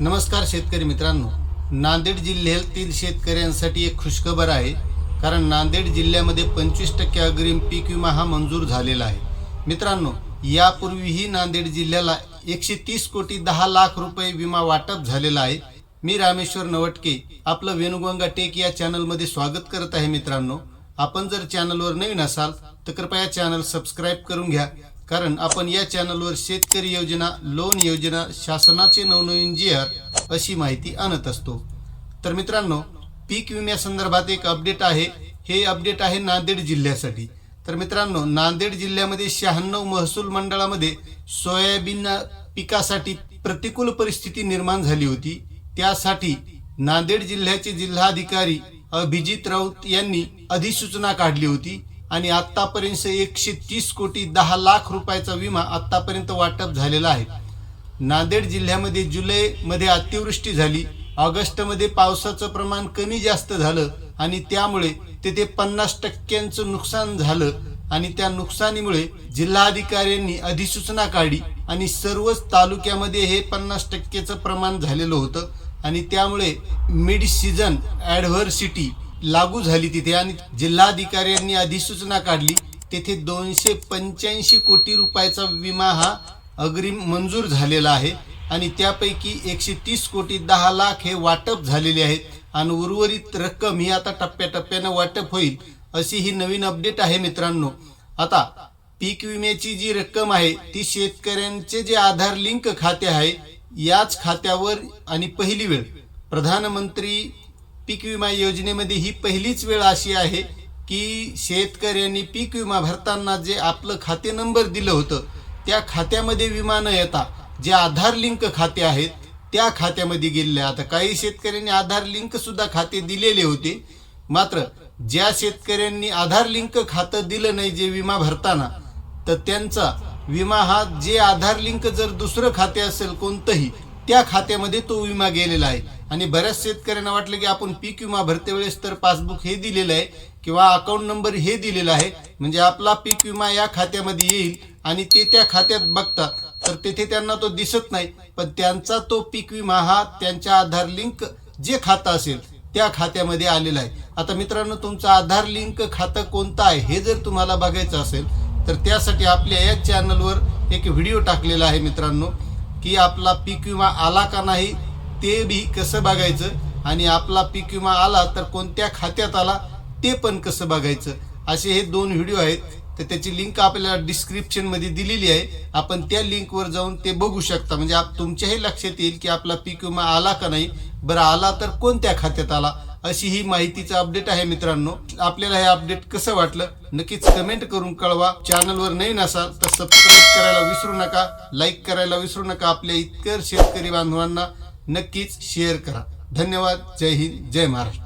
नमस्कार शेतकरी मित्रांनो. नांदेड जिल्ह्यातील शेतकऱ्यांसाठी एक खुशखबर आहे. कारण नांदेड जिल्ह्यामध्ये पंचवीस टक्के अग्रिम पीक विमा हा मंजूर झालेला आहे. मित्रांनो यापूर्वीही नांदेड जिल्ह्याला एकशे तीस कोटी दहा लाख रुपये विमा वाटप झालेला आहे. मी रामेश्वर नवटके आपलं वेणुगंगा टेक या चॅनलमध्ये स्वागत करत आहे मित्रांनो. आपण जर चॅनलवर नवीन असाल तर कृपया चॅनल सबस्क्राईब करून घ्या. कारण आपण या चॅनलवर शेतकरी योजना लोन योजना शासनाचे नवनवीन जी आर अशी माहिती आणत असतो. तर मित्रांनो पीक विम्यासंदर्भात एक अपडेट आहे. हे अपडेट आहे नांदेड जिल्ह्यासाठी. तर मित्रांनो नांदेड जिल्ह्यामध्ये शहाण्णव महसूल मंडळामध्ये सोयाबीन पिकासाठी प्रतिकूल परिस्थिती निर्माण झाली होती. त्यासाठी नांदेड जिल्ह्याचे जिल्हाधिकारी अभिजित राऊत यांनी अधिसूचना काढली होती. आणि आतापर्यंत एकशे तीस कोटी दहा लाख रुपयाचा विमा आतापर्यंत वाटप झालेला आहे. नांदेड जिल्ह्यामध्ये जुलैमध्ये अतिवृष्टी झाली. ऑगस्टमध्ये पावसाचं प्रमाण कमी जास्त झालं आणि त्यामुळे तेथे पन्नास टक्क्यांचं नुकसान झालं आणि त्या नुकसानीमुळे जिल्हाधिकाऱ्यांनी अधिसूचना काढली आणि सर्वच तालुक्यामध्ये हे पन्नास टक्केचं प्रमाण झालेलं होतं आणि त्यामुळे मिड सीझन ॲडव्हर्सिटी लागू झाली तिथे आणि जिल्हाधिकाऱ्यांनी अधिसूचना काढली. तेथे दोनशे पंच्याऐंशी कोटी रुपयाचा विमा हा अग्रिम मंजूर झालेला आहे आणि त्यापैकी एकशे तीस कोटी दहा लाख हे वाटप झालेले आहेत. आणि उर्वरित रक्कम ही आता टप्प्याटप्प्यानं वाटप होईल अशी ही नवीन अपडेट आहे मित्रांनो. आता पीक विम्याची जी रक्कम आहे ती शेतकऱ्यांचे जे आधार लिंक खाते आहे याच खात्यावर आणि पहिली वेळ प्रधानमंत्री पीक विमा योजनेमध्ये ही पहिलीच वेळ अशी आहे की शेतकऱ्यांनी पीक विमा भरताना जे आपलं खाते नंबर दिलं होतं त्या खात्यामध्ये विमा न येता जे आधार लिंक खाते आहेत त्या खात्यामध्ये गेलेले. आता काही शेतकऱ्यांनी आधार लिंक सुद्धा खाते दिलेले होते. मात्र ज्या शेतकऱ्यांनी आधार लिंक खातं दिलं नाही जे विमा भरताना तर त्यांचा विमा हा जे आधार लिंक जर दुसरं खाते असेल कोणतंही त्या खात्यामध्ये तो विमा गेलेला आहे. आणि बऱ्याच शेतकऱ्यांना वाटलं की आपण पीक विमा भरते वेळेस तर पासबुक हे दिलेलं आहे किंवा अकाउंट नंबर हे दिलेला आहे. म्हणजे आपला पीक विमा या खात्यामध्ये येईल आणि ते त्या खात्यात बघतात. तर तेथे त्यांना तो दिसत नाही. पण त्यांचा तो पीक विमा हा त्यांच्या आधार लिंक जे खातं असेल त्या खात्यामध्ये आलेला आहे. आता मित्रांनो तुमचं आधार लिंक खातं कोणतं आहे हे जर तुम्हाला बघायचं असेल तर त्यासाठी आपल्या या चॅनलवर एक व्हिडिओ टाकलेला आहे मित्रांनो की आपला पीक विमा आला का नाही ते बी कसं बघायचं? आणि आपला पीक विमा आला तर कोणत्या खात्यात आला? ते पण कसं बघायचं? असे हे दोन व्हिडिओ आहेत. तर त्याची लिंक आपल्याला डिस्क्रिप्शनमध्ये दिलेली आहे. आपण त्या लिंकवर जाऊन ते बघू शकता. म्हणजे आप तुमच्याही लक्षात येईल की आपला पीक विमा आला का नाही? बरं आला तर कोणत्या खात्यात आला? अशी ही माहितीचं अपडेट आहे मित्रांनो. आपल्याला हे अपडेट कसं वाटलं? नक्कीच कमेंट करून कळवा. चॅनलवर नवीन असाल तर सबस्क्राईब करायला विसरू नका. लाईक करायला विसरू नका आपल्या इतर शेतकरी बांधवांना. नक्कीच शेअर करा. धन्यवाद. जय हिंद. जय महाराष्ट्र.